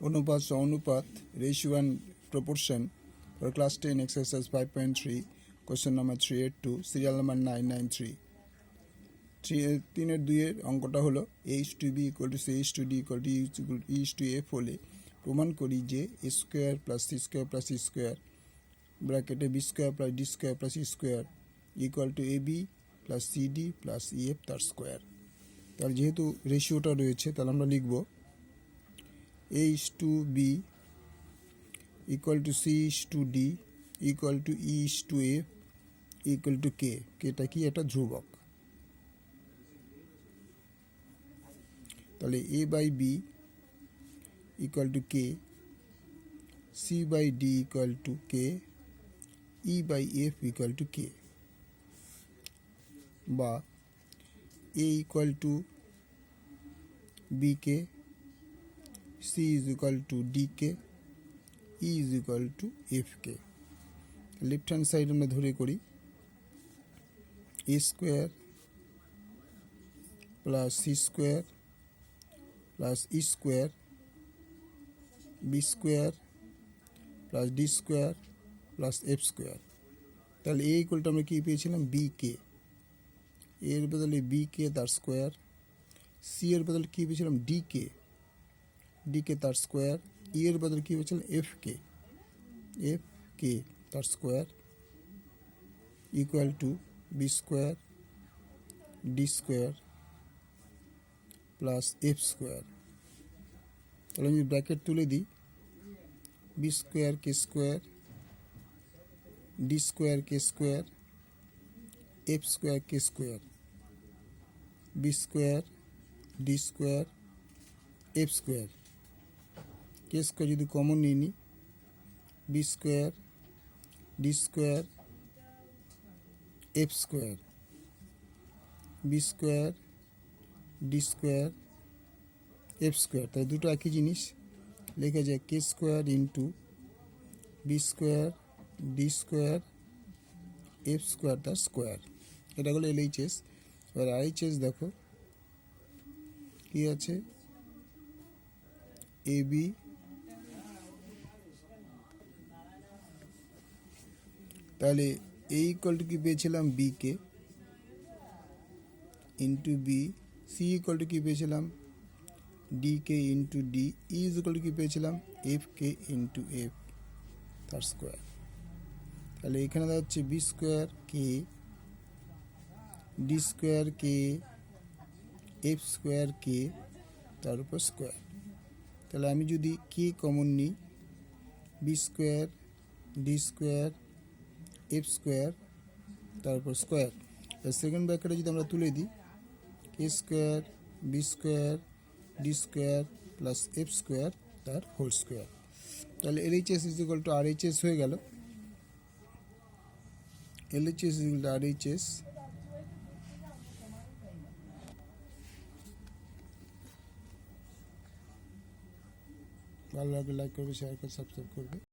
অনুপাত অনুপাত ratio and proportion for class ten exercise five point three question number three eight two serial number nine nine three three তিনের দুইয়ের অঙ্কটা হলো H two B equal to C H two D equal to H two F হলে প্রমাণ করি যে A square plus C square plus square ব্র্যাকেটে B square plus D square plus square equal to A B plus C D plus E F তার square তার যেহেতু রেশিওটা রয়েছে তাহলে আমরা লিখব H B equal to C is to D equal to E is to F equal to K কেটা কি? একটা ধ্রুবক। তাহলে A by B equal to K C by D equal to K E by F equal to K বা A equal to B K C is equal to D K E is equal to F K left hand side আমরা ধরে করি A square plus C square plus E square B square plus D square plus F square তাহলে A ইকুয়ালটা আমরা কী পেয়েছিলাম? B কে এর বদলে B কে তার square C এর বদলে কী পেয়েছিলাম? ডি কে ডি কে তার স্কোয়ার ই এর বদলে কী পেয়েছিলাম এফ কে এফ কে তার square equal to B square D square plus F square তাহলে আমি ব্র্যাকেট তুলে দিই। B square K square D square K square F square K square B square D square F square K square যদি common নিয়ে নিই B square D square F square B square D square F square তাই দুটো একই জিনিস। লেখা যায় K square into B square D square F square তার স্কোয়ার এটা হলো এলএইচএস এবার আরএইচএস দেখো। কি আছে? এ তাহলে এ ইকুয়াল টু কি পেয়েছিলাম B K into B C equal to কি পেয়েছিলাম? D K into D is equal to কি পেয়েছিলাম? এফ কে ইন্টু এফ তার স্কোয়ার তাহলে এখানে হচ্ছে B square K D square K F square K তার উপর স্কোয়ার তাহলে আমি যদি কে কমন নিই B square D square F square তারপর স্কোয়ার সেকেন্ড ব্র্যাকেটে যদি আমরা তুলে দিই K square B square D square plus F square তার হোল স্কোয়ার তাহলে LHS is equal to RHS হয়ে গেল। LHS is equal to RHS ভালো লাগলে লাইক করবে শেয়ার করবে সাবস্ক্রাইব করবে।